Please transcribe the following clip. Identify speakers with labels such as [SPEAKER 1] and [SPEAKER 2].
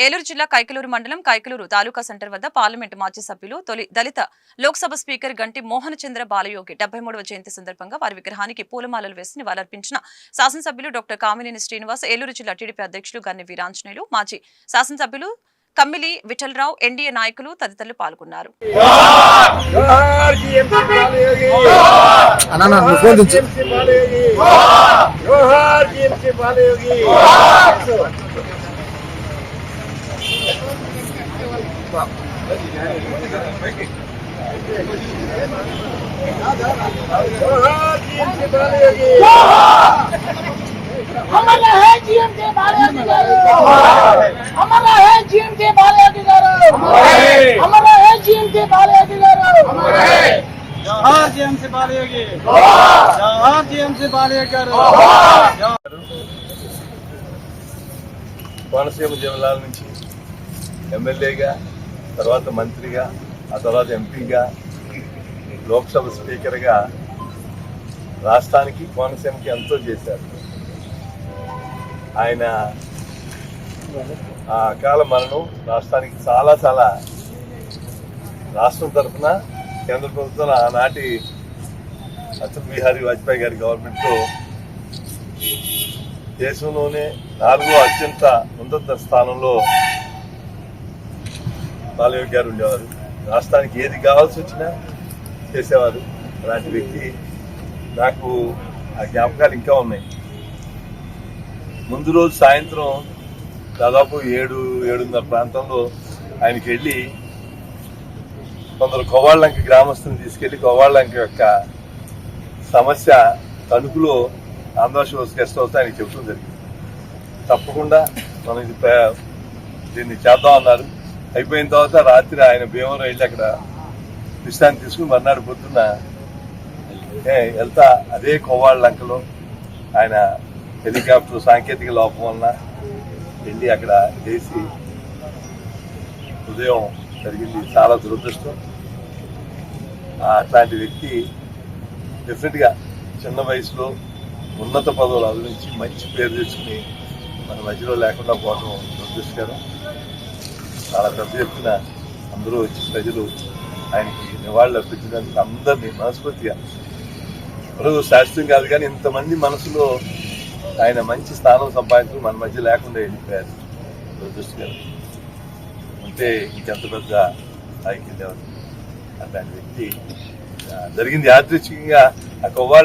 [SPEAKER 1] ఏలూరు జిల్లా కైకలూరు మండలం కైకలూరు తాలూకా సెంటర్ వద్ద పార్లమెంటు మాజీ సభ్యులు తొలి దళిత లోక్సభ స్పీకర్ గంటి మోహన్ చంద్ర బాలయోగి డెబ్బై మూడవ జయంతి సందర్భంగా వారి విగ్రహానికి పూలమాలలు వేసి నివాళులర్పించిన శాసనసభ్యులు డాక్టర్ కామినేని శ్రీనివాస్ ఏలూరు జిల్లా టీడీపీ అధ్యక్షులు గన్ని వీరాంజనేయులు మాజీ శాసనసభ్యులు కమ్మిలి విఠలరావు ఎన్డీఏ నాయకులు తదితరులు పాల్గొన్నారు.
[SPEAKER 2] జోహార్ జీఎంసీ బాలయోగి.
[SPEAKER 3] అన్న
[SPEAKER 2] బాలయోగి జోహార్ జీఎంసీ బాలయోగి
[SPEAKER 4] అమర హే జీఎంకే బాలయోగి గారు అమర హే జీఎంకే బాలయోగి గారు అమర హే జీఎంకే బాలయోగి గారు
[SPEAKER 5] జవహర్ జిఎంసీ బాలయోగి జవహర్ జిఎంసీ బాలయోగి గారు
[SPEAKER 6] కోనసీమ జిల్లాల నుంచి ఎమ్మెల్యేగా తర్వాత మంత్రిగా ఆ తర్వాత ఎంపీగా లోక్సభ స్పీకర్గా రాష్ట్రానికి కోనసీమకి ఎంతో చేశారు. ఆయన ఆ అకాల మరణం రాష్ట్రానికి చాలా చాలా రాష్ట్రం తరఫున కేంద్ర ప్రభుత్వం ఆనాటి అటల్ బిహారీ వాజ్పేయి గారి గవర్నమెంట్లో దేశంలోనే నాలుగో అత్యంత ఉన్నత స్థానంలో బాలయోగి గారు ఉండేవారు. రాష్ట్రానికి ఏది కావాల్సి వచ్చినా చేసేవారు. అలాంటి వ్యక్తి నాకు ఆ జ్ఞాపకాలు ఇంకా ఉన్నాయి. ముందు రోజు సాయంత్రం దాదాపు ఏడు ఏడున్నర ప్రాంతంలో ఆయనకి వెళ్ళి కొందరు కోవాళ్ళంక గ్రామస్తుని తీసుకెళ్ళి కోవాళ్ళంక యొక్క సమస్య తణుకులో ఆంధ్రశివస్ గెస్ట్ హౌస్ ఆయనకి చెబుతూ జరిగింది. తప్పకుండా మనం ఇది దీన్ని చేద్దాం అన్నారు అయిపోయిన తర్వాత రాత్రి ఆయన భీమవరం వెళ్ళి అక్కడ విశ్రాంతి తీసుకుని మర్నాడు పొద్దున్న ఏ, వెళ్తా. అదే కొవ్వాళ్ళ లంకలో. ఆయన హెలికాప్టర్ సాంకేతిక లోపం వలన వెళ్ళి అక్కడ చేసి ఉదయం జరిగింది చాలా దురదృష్టం. అట్లాంటి వ్యక్తి డెఫినెట్గా చిన్న వయసులో ఉన్నత పదవులు అభివరించి మంచి పేరు తెచ్చుకుని మన మధ్యలో లేకుండా పోవడం దురదృష్టకరం. చాలా పెద్ద ఎత్తున అందరూ వచ్చి ప్రజలు ఆయనకి నివాళులు అర్పించడానికి అందరినీ మనస్ఫూర్తిగా. ఇప్పుడు శాస్త్రం కాదు కానీ ఇంతమంది మనసులో ఆయన మంచి స్థానం సంపాదించడం మన మధ్య లేకుండా వెళ్ళిపోయారు. దురదృష్టకరం అంటే ఇంకెంత పెద్ద ఐక్యం వెళ్ళేవారు అట్లాంటి వ్యక్తి జరిగింది యాదృచ్ఛికంగా ఆ కొవ్వాళ్ళ